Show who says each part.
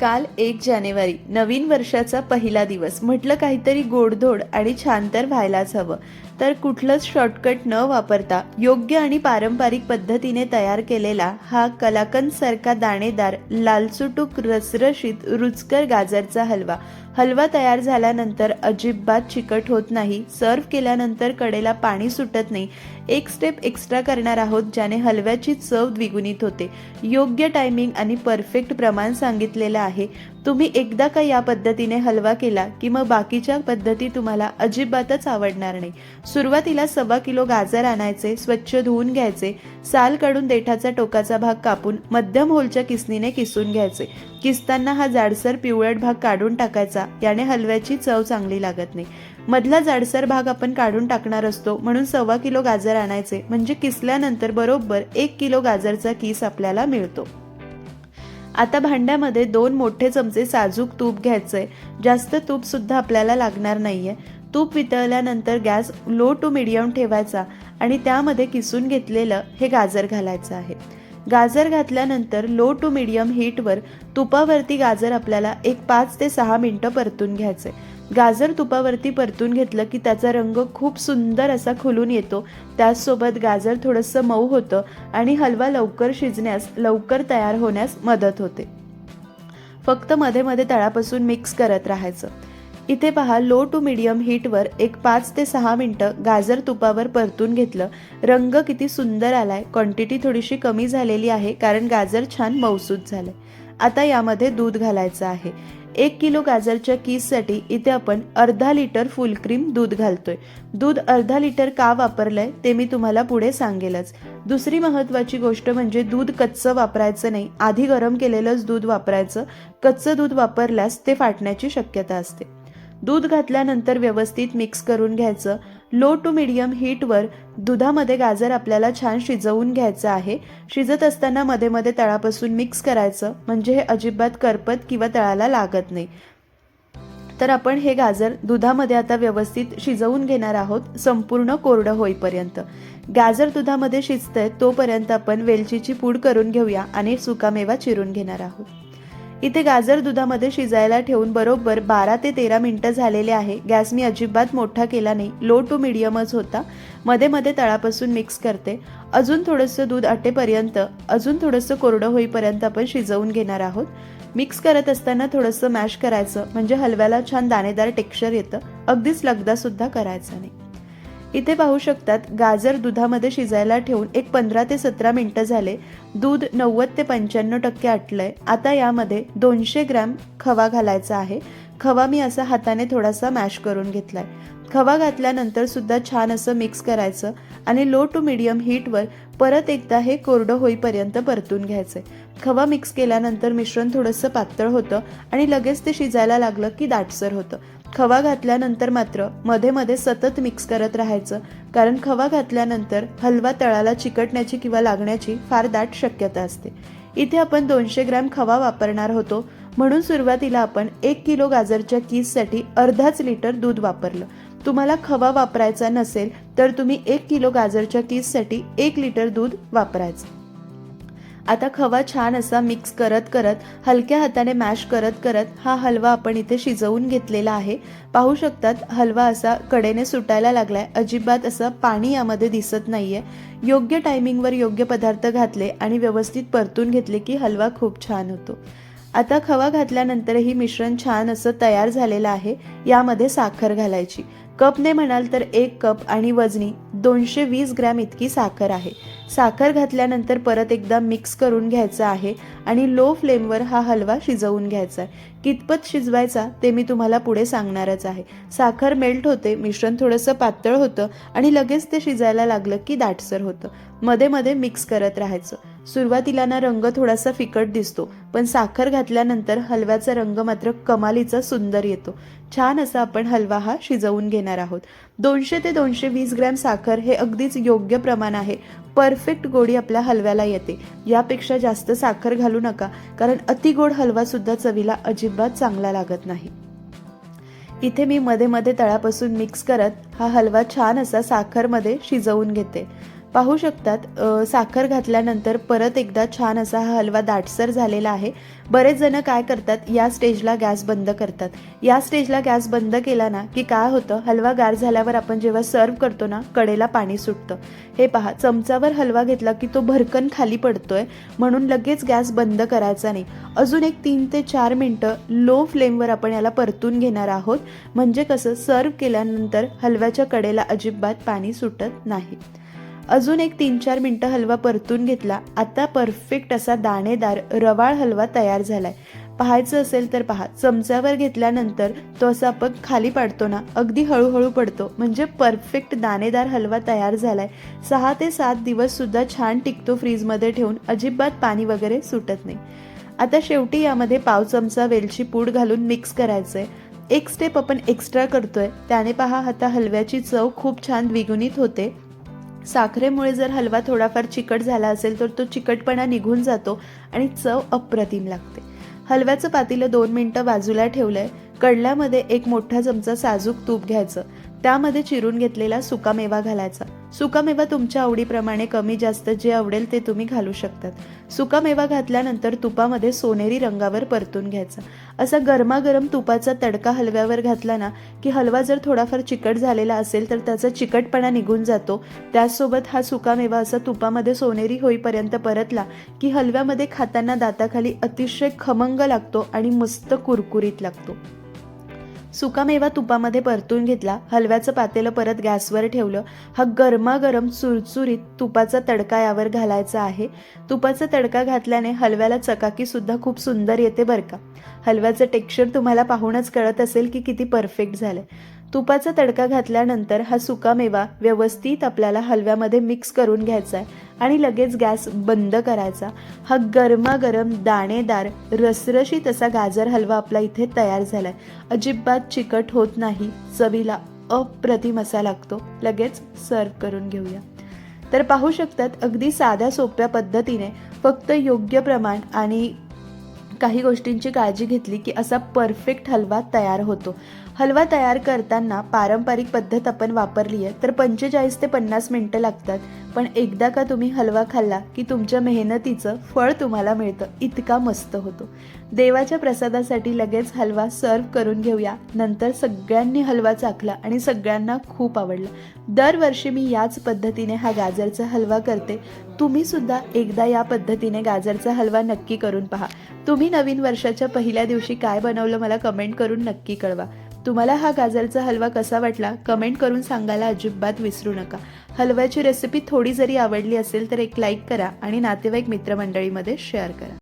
Speaker 1: काल एक जानेवारी नवीन वर्षाचा पहिला दिवस. म्हटलं काहीतरी गोडधोड आणि छान तर व्हायलाच हवं. तर कुठलंच शॉर्टकट न वापरता योग्य आणि पारंपरिक पद्धतीने तयार केलेला हा कलाकंदसारखा दाणेदार लालचुटूक रसरशीत रुचकर गाजरचा हलवा. हलवा तयार झाल्यानंतर अजिबात चिकट होत नाही सर्व केल्यानंतर कडेला पाणी सुटत नाही. एक स्टेप एक्स्ट्रा करणार आहोत ज्याने हलव्याची चव द्विगुणित होते. योग्य टायमिंग आणि परफेक्ट प्रमाण सांगितलेलं आहे. तुम्ही एकदा का या पद्धतीने हलवा केला की मग बाकीच्या पद्धती तुम्हाला अजिबातच आवडणार नाही. सुरुवातीला सव्वा किलो गाजर आणायचे स्वच्छ धुवून घ्यायचे साल काढून देठाचा टोकाचा भाग कापून मध्यम होलच्या किसनीने किसून घ्यायचे. किसताना हा जाडसर पिवळट भाग काढून टाकायचा याने हलव्याची चव चांगली लागत नाही. मधला जाडसर भाग आपण काढून टाकणार असतो म्हणून सव्वा किलो गाजर आणायचे म्हणजे किसल्यानंतर बरोबर एक किलो गाजरचा किस आपल्याला मिळतो. आता भांड्यामध्ये दोन मोठे चमचे साजूक तूप घ्यायचंय. जास्त तूप सुद्धा आपल्याला लागणार नाहीये. तूप वितळल्यानंतर गॅस लो टू मिडियम ठेवायचा आणि त्यामध्ये किसून घेतलेलं हे गाजर घालायचं आहे. गाजर घातल्यानंतर लो टू मिडियम हीटवर तुपावरती गाजर आपल्याला एक पाच ते सहा मिनटं परतून घ्यायचे गाजर तुपावरती परतून घेतलं की त्याचा रंग खूप सुंदर असा खुलून येतो. त्याचसोबत गाजर थोडंसं मऊ होतं आणि हलवा लवकर शिजण्यास लवकर तयार होण्यास मदत होते. फक्त मध्ये मध्ये तळापासून मिक्स करत राहायचं. इथे पहा लो टू मिडियम हीटवर एक पाच ते सहा मिनटं गाजर तुपावर परतून घेतलं. रंग किती सुंदर आलाय. क्वांटिटी थोडीशी कमी झालेली आहे कारण गाजर छान मौसूद झालंय. आता यामध्ये दूध घालायचं आहे. एक किलो गाजरच्या कीससाठी इथे आपण अर्धा लिटर फुल क्रीम दूध घालतोय. दूध अर्धा लिटर का वापरलंय ते मी तुम्हाला पुढे सांगेलच. दुसरी महत्त्वाची गोष्ट म्हणजे दूध कच्चं वापरायचं नाही. आधी गरम केलेलंच दूध वापरायचं. कच्चं दूध वापरल्यास ते फाटण्याची शक्यता असते. दूध घातल्यानंतर व्यवस्थित मिक्स करून घ्यायचं. लो टू मिडियम हीटवर दुधामध्ये गाजर आपल्याला छान शिजवून घ्यायचं आहे. शिजत असताना मध्ये मध्ये तळापासून मिक्स करायचं. म्हणजे हे अजिबात करपत किंवा तळाला लागत नाही. तर आपण हे गाजर दुधामध्ये आता व्यवस्थित शिजवून घेणार आहोत. संपूर्ण कोरडं होईपर्यंत. गाजर दुधामध्ये शिजतंय तोपर्यंत आपण वेलचीची पूड करून घेऊया आणि सुकामेवा चिरून घेणार आहोत. इथे गाजर दुधामध्ये शिजायला ठेवून बरोबर बारा ते तेरा मिनटं झालेले आहे. गॅस मी अजिबात मोठा केला नाही. लो टू मिडियमच होता. मध्ये मध्ये तळापासून मिक्स करते. अजून थोडंसं दूध आटेपर्यंत अजून थोडंसं कोरडं होईपर्यंत आपण शिजवून घेणार आहोत. मिक्स करत असताना थोडंसं मॅश करायचं. म्हणजे हलव्याला छान दाणेदार टेक्स्चर येतं. अगदीच लगदासुद्धा करायचं नाही. इथे पाहू शकतात गाजर दुधामध्ये शिजायला ठेवून एक पंधरा ते सतरा मिनटं झाले. दूध नव्वद ते पंच्याण्णव टक्के आटलंय. आता यामध्ये दोनशे ग्रॅम खवा घालायचा आहे. खवा मी असा हाताने थोडासा मॅश करून घेतलाय. खवा घातल्यानंतर सुद्धा छान असं मिक्स करायचं आणि लो टू मिडियम हीटवर परत एकदा हे कोरडं होईपर्यंत परतून घ्यायचं. खवा मिक्स केल्यानंतर मिश्रण थोडंसं पातळ होतं आणि लगेच ते शिजायला लागलं की दाटसर होतं. खवा घातल्यानंतर मात्रमध्ये मध्ये सतत मिक्स करत राहायचं कारण खवा घातल्यानंतर हलवा तळाला चिकटण्याची किंवा लागण्याची फार दाट शक्यता असते. इथे आपण दोनशे ग्रॅम खवा वापरणार होतो. म्हणून सुरुवातीला आपण एक किलो गाजरच्या कीससाठी अर्धाच लिटर दूध वापरलं. तुम्हाला खवा वापरायचा नसेल तर तुम्ही एक किलो गाजरच्या कीससाठी एक लिटर दूध वापरायचं. आता खवा छान असा मिक्स करत करत हलक्या हाताने मॅश करत करत हा हलवा आपण इथे शिजवून घेतलेला आहे. पाहू शकतात हलवा असा कडेने सुटायला लागलाय. अजिबात असं पाणी यामध्ये दिसत नाहीये. योग्य टायमिंगवर योग्य पदार्थ घातले आणि व्यवस्थित परतून घेतले की हलवा खूप छान होतो. आता खवा घातल्यानंतरही मिश्रण छान असं तयार झालेलं आहे. यामध्ये साखर घालायची. कपने म्हणाल तर एक कप आणि वजनी दोनशे वीस ग्रॅम इतकी साखर आहे. साखर घातल्यानंतर परत एकदा मिक्स करून घ्यायचं आहे आणि लो फ्लेमवर हा हलवा शिजवून घ्यायचा आहे. कितपत शिजवायचा ते मी तुम्हाला पुढे सांगणारच आहे. साखर मेल्ट होते मिश्रण थोडंसं पातळ होतं आणि लगेच ते शिजायला लागलं की दाटसर होतं. मध्ये मध्ये मिक्स करत राहायचं. सुरुवातीला ना रंग थोडासा फिकट दिसतो पण साखर घातल्यानंतर हलव्याचा रंग मात्र कमालीचा सुंदर येतो. छान असा आपण हलवा हा शिजवून घेणार आहोत. दोनशे ते दोनशे वीस ग्रॅम साखर हे अगदीच योग्य प्रमाण आहे. परफेक्ट गोडी आपल्या हलव्याला येते. यापेक्षा जास्त साखर घालू नका कारण अतिगोड हलवा सुद्धा चवीला अजिबात चांगला लागत नाही. इथे मी मध्ये मध्ये तळापासून मिक्स करत हा हलवा छान असा साखरमध्ये शिजवून घेते. पाहू शकतात साखर घातल्यानंतर परत एकदा छान असा हा हलवा दाटसर झालेला आहे. बरेच जण काय करतात या स्टेजला गॅस बंद करतात. या स्टेजला गॅस बंद केला ना की काय होतं हलवा गार झाल्यावर आपण जेव्हा सर्व करतो ना कडेला पाणी सुटतं. हे पहा चमचावर हलवा घेतला की तो भरकन खाली पडतोय म्हणून लगेच गॅस बंद करायचा नाही. अजून एक तीन ते चार मिनटं लो फ्लेमवर आपण याला परतून घेणार आहोत. म्हणजे कसं सर्व केल्यानंतर हलव्याच्या कडेला अजिबात पाणी सुटत नाही. अजून एक तीन चार मिनटं हलवा परतून घेतला. आता परफेक्ट असा दाणेदार रवाळ हलवा तयार झालाय. पाहायचं असेल तर पहा चमच्यावर घेतल्यानंतर तो असा आपण खाली पाडतो ना अगदी हळूहळू पडतो. म्हणजे परफेक्ट दाणेदार हलवा तयार झालाय. सहा ते सात दिवस सुद्धा छान टिकतो फ्रीजमध्ये ठेवून अजिबात पाणी वगैरे सुटत नाही. आता शेवटी यामध्ये पाव चमचा वेलची पूड घालून मिक्स करायचंय. एक स्टेप आपण एक्स्ट्रा करतोय. त्याने पहा आता हलव्याची चव खूप छान द्विगुणित होते. साखरेमुळे जर हलवा थोडाफार चिकट झाला असेल तर तो चिकटपणा निघून जातो आणि चव अप्रतिम लागते. हलव्याचं पातेलं दोन मिनटं बाजूला ठेवलंय कडल्यामध्ये एक मोठा चमचा साजूक तूप घ्यायचं त्यामध्ये चिरून घेतलेला सुकामेवा घालायचा. सुकामेवा तुमच्या आवडीप्रमाणे कमी जास्त जे आवडेल ते तुम्ही घालू शकतात. सुकामेवा घातल्यानंतर तुपामध्ये सोनेरी रंगावर परतून घ्यायचा. असा गरमागरम तुपाचा तडका हलव्यावर घातला ना की हलवा जर थोडाफार चिकट झालेला असेल तर त्याचा चिकटपणा निघून जातो. त्याचसोबत हा सुकामेवा असा तुपामध्ये सोनेरी होईपर्यंत परतला की हलव्यामध्ये खाताना दाताखाली अतिशय खमंग लागतो आणि मस्त कुरकुरीत लागतो. सुकामेवा तुपामध्ये परतून घेतला हलव्याचं पातेलं परत गॅसवर ठेवलं हा गरमागरम चुरचुरीत तुपाचा तडका यावर घालायचा आहे. तुपाचा तडका घातल्याने हलव्याला चकाकी सुद्धा खूप सुंदर येते बरं का. हलव्याचं टेक्स्चर तुम्हाला पाहूनच कळत असेल की किती परफेक्ट झालं तुपाचा तडका घातल्यानंतर हा सुकामेवा व्यवस्थित आपल्याला हलव्यामध्ये मिक्स करून घ्यायचा आहे. आणि लगेच गॅस बंद करायचा. हा गरमागरम दाणेदार रसरशीत असा गाजर हलवा आपला इथे तयार झालाय. अजिबात चिकट होत नाही. चवीला अप्रतिम असा लागतो. लगेच सर्व करून घेऊया. तर पाहू शकतात अगदी साध्या सोप्या पद्धतीने फक्त योग्य प्रमाण आणि काही गोष्टींची काळजी घेतली की असा परफेक्ट हलवा तयार होतो. हलवा तयार करताना पारंपरिक पद्धत आपण वापरली आहे तर पंचेचाळीस ते पन्नास मिनटं लागतात. पण एकदा का तुम्ही हलवा खाल्ला की तुमच्या मेहनतीचं फळ तुम्हाला मिळतं. इतका मस्त होतो. देवाच्या प्रसादासाठी लगेच हलवा सर्व करून घेऊया. नंतर सगळ्यांनी हलवा चाखला आणि सगळ्यांना खूप आवडला. दरवर्षी मी याच पद्धतीने हा गाजरचा हलवा करते. तुम्ही सुद्धा एकदा या पद्धतीने गाजरचा हलवा नक्की करून पहा. तुम्ही नवीन वर्षाच्या पहिल्या दिवशी काय बनवलं मला कमेंट करून नक्की कळवा. तुम्हाला हा गाजरचा हलवा कसा वाटला कमेंट करून सांगायला अजिबात विसरू नका. हलव्याची रेसिपी थोडी जरी आवडली असेल तर एक लाईक करा आणि नातेवाईक मित्रमंडळीमध्ये शेअर करा.